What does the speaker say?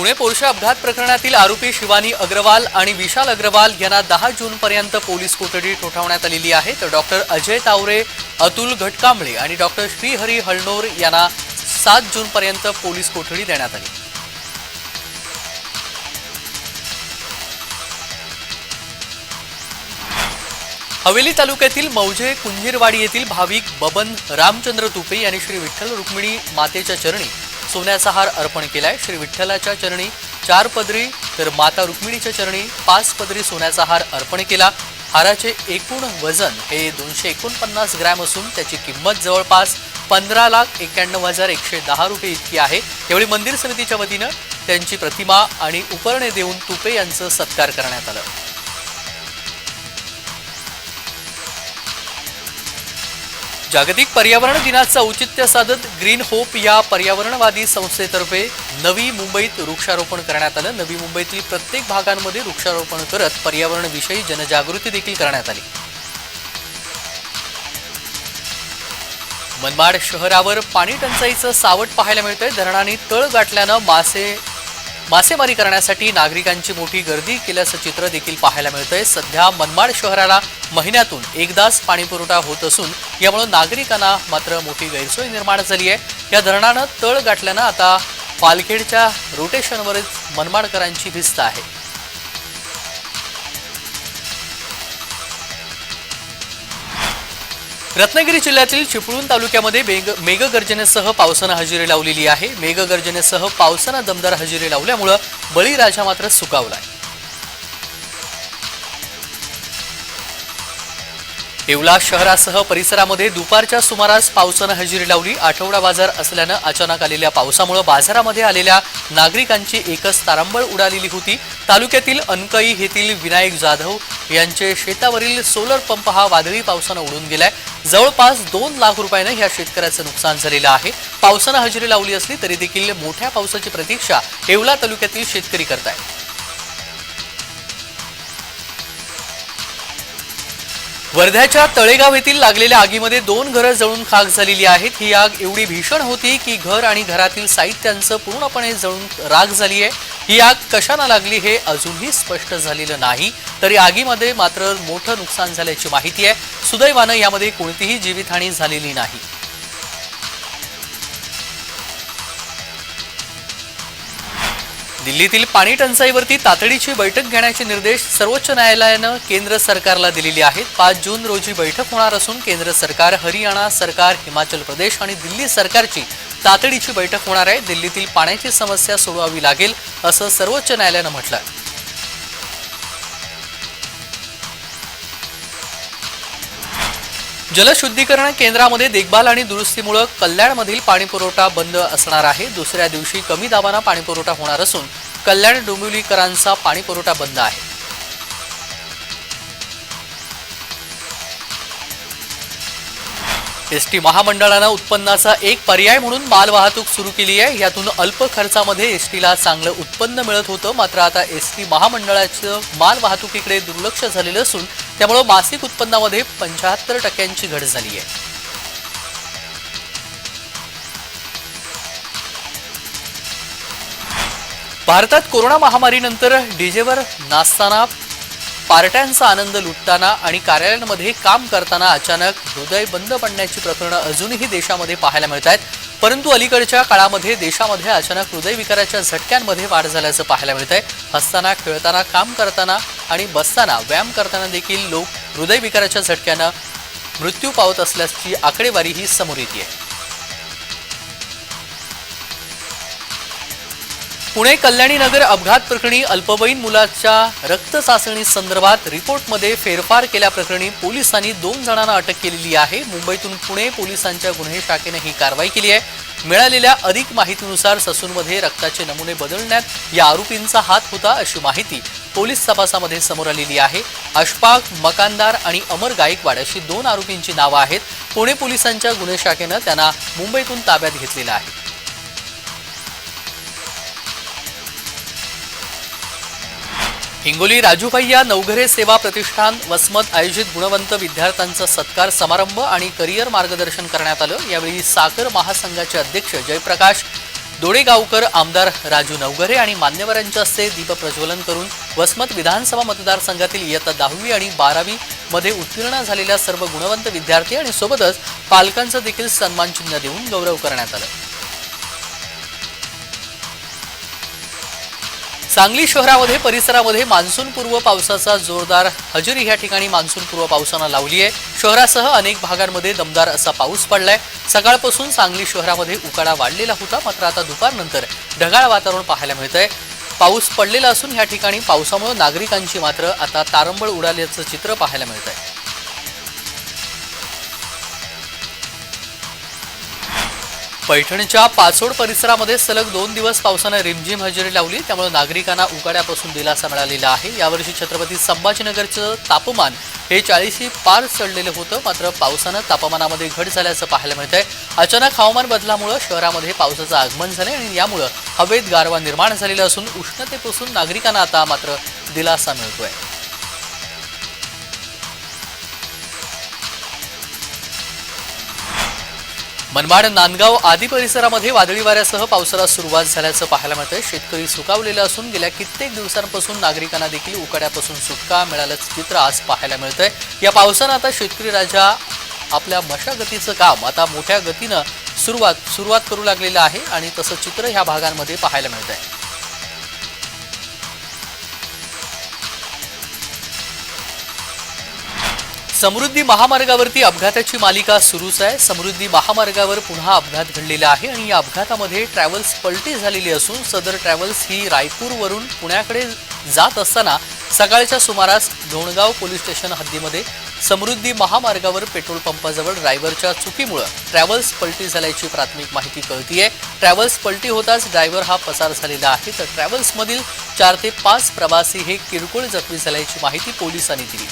पुणे पोरशा अपघात प्रकरणातील आरोपी शिवानी अग्रवाल आणि विशाल अग्रवाल यांना दहा जूनपर्यंत पोलीस कोठडी ठोठावण्यात आलेली आहे. तर डॉक्टर अजय तावरे अतुल घटकांबळे आणि डॉक्टर श्रीहरी हळनोर यांना सात जूनपर्यंत पोलीस कोठडी देण्यात आली. हवेली तालुक्यातील मौजे कुंजीरवाडी येथील भाविक बबन रामचंद्र तुपे यांनी श्री विठ्ठल रुक्मिणी मातेच्या चरणी सोन्याचा हार अर्पण केलाय. श्री विठ्ठलाच्या चरणी चार पदरी तर माता रुक्मिणीच्या चरणी पाच पदरी सोन्याचा हार अर्पण केला. हाराचे एकूण वजन हे दोनशे एकोणपन्नास ग्रॅम असून त्याची किंमत जवळपास पंधरा लाख एक्क्याण्णव हजार एकशे दहा रुपये इतकी आहे. यावेळी मंदिर समितीच्या वतीनं त्यांची प्रतिमा आणि उपरणे देऊन तुपे यांचं सत्कार करण्यात आलं. जागतिक पर्यावरण दिनाचं औचित्य साधत ग्रीन होप या पर्यावरणवादी संस्थेतर्फे नवी मुंबईत वृक्षारोपण करण्यात आलं. नवी मुंबईतील प्रत्येक भागांमध्ये वृक्षारोपण करत पर्यावरणविषयी जनजागृती देखील करण्यात आली. मनमाड शहरावर पाणी टंचाईचं सावट पाहायला मिळतंय. धरणाने तळ गाठल्यानं मासे मासेमारी करण्यासाठी नागरिकांची मोठी गर्दी केल्याचं चित्र देखील पाहायला मिळतंय. सध्या मनमाड शहराला महिन्यातून एकदाच पाणीपुरवठा होत असून यामुळे नागरिकांना मात्र मोठी गैरसोय निर्माण झाली आहे. या धरणानं तळ गाठल्यानं आता पालखेडच्या रोटेशनवरच मनमाडकरांची भिस्त आहे. रत्नागिरी जिल्ह्यातील चिपळूण तालुक्यामध्ये मेघ मेघगर्जनेसह पावसानं हजेरी लावलेली आहे. मेघगर्जनेसह पावसानं दमदार हजेरी लावल्यामुळं बळीराजा मात्र सुकावलाय. येवला शहरासह परिसरामध्ये दुपारच्या सुमारास पावसानं हजेरी लावली. आठवडा बाजार असल्यानं अचानक आलेल्या पावसामुळे बाजारामध्ये आलेल्या नागरिकांची एकच तारांबळ उडालेली होती. तालुक्यातील अनकई येथील विनायक जाधव यांचे शेतावरील सोलर पंप हा वादळी पावसानं उडून गेलाय. जवळपास दोन लाख रुपयानं या शेतकऱ्याचं नुकसान झालेलं आहे. पावसानं हजेरी लावली असली तरी देखील मोठ्या पावसाची प्रतीक्षा येवला तालुक्यातील शेतकरी करतायत. वर्ध्याच्या तळेगाव येथील लागलेल्या आगीमध्ये दोन घरं जळून खाक झालेली आहेत. ही आग एवढी भीषण होती की घर आणि घरातील साहित्यांचं पूर्णपणे जळून राग झाली आहे. ही आग कशाला लागली हे अजूनही स्पष्ट झालेलं नाही. तरी आगीमध्ये मात्र मोठं नुकसान झाल्याची माहिती आहे. सुदैवानं यामध्ये कोणतीही जीवितहानी झालेली नाही. दिल्लीतील पाणी टंचाईवरती तातडीची बैठक घेण्याचे निर्देश सर्वोच्च न्यायालयानं केंद्र सरकारला दिलेले आहेत. पाच जून रोजी बैठक होणार असून केंद्र सरकार हरियाणा सरकार हिमाचल प्रदेश आणि दिल्ली सरकारची तातडीची बैठक होणार आहे. दिल्लीतील पाण्याची समस्या सोडवावी लागेल असं सर्वोच्च न्यायालयानं म्हटलं आहे जलशुद्धीकरण केंद्रामध्ये देखभाल आणि दुरुस्तीमुळे कल्याणमधील पाणीपुरवठा बंद असणार आहे. दुसऱ्या दिवशी कमी दाबानं पाणीपुरवठा होणार असून कल्याण डोंबिवलीकरांचा पाणीपुरवठा बंद आहे. एस टी महामंडळानं उत्पन्नाचा एक पर्याय म्हणून मालवाहतूक सुरू केली आहे. यातून अल्प खर्चामध्ये एस टीला चांगलं उत्पन्न मिळत होतं. मात्र आता एस टी महामंडळाचं मालवाहतुकीकडे दुर्लक्ष झालेलं असून त्यामुळं मासिक उत्पन्नामध्ये पंच्याहत्तर टक्क्यांची घट झाली आहे. भारतात कोरोना महामारीनंतर डीजेवर नाचताना पार्ट्यांचा आनंद लुटताना आणि कार्यालयांमध्ये काम करताना अचानक हृदय बंद पडण्याची प्रकरणं अजूनही देशामध्ये पाहायला मिळत आहेत. परंतु अलीकडच्या काळामध्ये देशामध्ये अचानक हृदयविकाराच्या झटक्यांमध्ये वाढ झाल्याचं पाहायला मिळत आहे हसताना खेळताना काम करताना आणि बसताना व्यायाम करताना देखील लोक हृदयविकाराच्या झटक्यानं मृत्यू पावत असल्याची आकडेवारी ही समोर येते पुणे कल्याणी नगर अपघात प्रकरणी अल्पवयीन मुलाच्या रक्त चाचणी संदर्भात रिपोर्टमध्ये फेरफार केल्याप्रकरणी पोलिसांनी दोन जणांना अटक केलेली आहे. मुंबईतून पुणे पोलिसांच्या गुन्हे शाखेने ही कारवाई केली आहे. मिळालेल्या अधिक माहितीनुसार ससूनमध्ये रक्ताचे नमुने बदलण्यात या आरोपींचा हात होता अशी माहिती पोलीस तपासामध्ये समोर आलेली आहे. अशफाक मकानदार आणि अमर गायकवाड अशी दोन आरोपींची नावं आहेत. पुणे पोलिसांच्या गुन्हे शाखेनं त्यांना मुंबईतून ताब्यात घेतलेलं आहे. हिंगोली राजूभाईया नवघरे सेवा प्रतिष्ठान वसमत आयोजित गुणवंत विद्यार्थ्यांचा सत्कार समारंभ आणि करिअर मार्गदर्शन करण्यात आलं. यावेळी साखर महासंघाचे अध्यक्ष जयप्रकाश दोडेगावकर आमदार राजू नवघरे आणि मान्यवरांच्या हस्ते दीपप्रज्वलन करून वसमत विधानसभा मतदारसंघातील इयत्ता दहावी आणि बारावी मध्ये उत्तीर्ण झालेल्या सर्व गुणवंत विद्यार्थी आणि सोबतच पालकांचं देखील सन्मानचिन्ह देऊन गौरव करण्यात आलं. सांगली शहरामध्ये परिसरामध्ये मान्सूनपूर्व पावसाचा जोरदार हजेरी ह्या ठिकाणी मान्सूनपूर्व पावसानं लावली आहे. शहरासह अनेक भागांमध्ये दमदार असा पाऊस पडलाय. सकाळपासून सांगली शहरामध्ये उकाडा वाढलेला होता मात्र आता दुपारनंतर ढगाळ वातावरण पाहायला मिळतंय. पाऊस पडलेला असून ह्या ठिकाणी पावसामुळे नागरिकांची मात्र आता तारंबळ उडाल्याचं चित्र पाहायला मिळत आहे पैठणच्या पाचोड परिसरामध्ये सलग दोन दिवस पावसानं रिमझिम हजेरी लावली. त्यामुळे नागरिकांना उकाड्यापासून दिलासा मिळालेला आहे. यावर्षी छत्रपती संभाजीनगरचं तापमान हे चाळीशी पार चढलेलं होतं. मात्र पावसानं तापमानामध्ये घट झाल्याचं पाहायला मिळत आहे अचानक हवामान बदलामुळं शहरामध्ये पावसाचं आगमन झालंय आणि यामुळं हवेत गारवा निर्माण झालेला असून उष्णतेपासून नागरिकांना आता मात्र दिलासा मिळतोय. मनमाड नांदगाव आदी परिसरामध्ये वादळी वाऱ्यासह पावसाला सुरुवात झाल्याचं पाहायला मिळतं शेतकरी सुकावलेला असून गेल्या कित्येक दिवसांपासून नागरिकांना देखील उकाड्यापासून सुटका मिळाल्याचं चित्र आज पाहायला मिळतंय. या पावसानं आता शेतकरी राजा आपल्या मशागतीचं काम आता मोठ्या गतीनं सुरुवात सुरुवात करू लागलेलं आहे आणि तसं चित्र ह्या भागांमध्ये पाहायला मिळत आहे समृद्धी महामार्गावरती अपघाताची मालिका सुरूच आहे. समृद्धी महामार्गावर पुन्हा अपघात घडलेला आहे आणि या अपघातामध्ये ट्रॅव्हल्स पलटी झालेली असून सदर ट्रॅव्हल्स ही रायपूरवरून पुण्याकडे जात असताना सकाळच्या सुमारास धोणगाव पोलीस स्टेशन हद्दीमध्ये समृद्धी महामार्गावर पेट्रोल पंपाजवळ ड्रायव्हरच्या चुकीमुळं ट्रॅव्हल्स पलटी झाल्याची प्राथमिक माहिती कळतीये. ट्रॅव्हल्स पलटी होताच ड्रायव्हर हा पसार झालेला आहे. तर ट्रॅव्हल्समधील चार ते पाच प्रवासी हे किरकोळ जखमी झाल्याची माहिती पोलिसांनी दिली.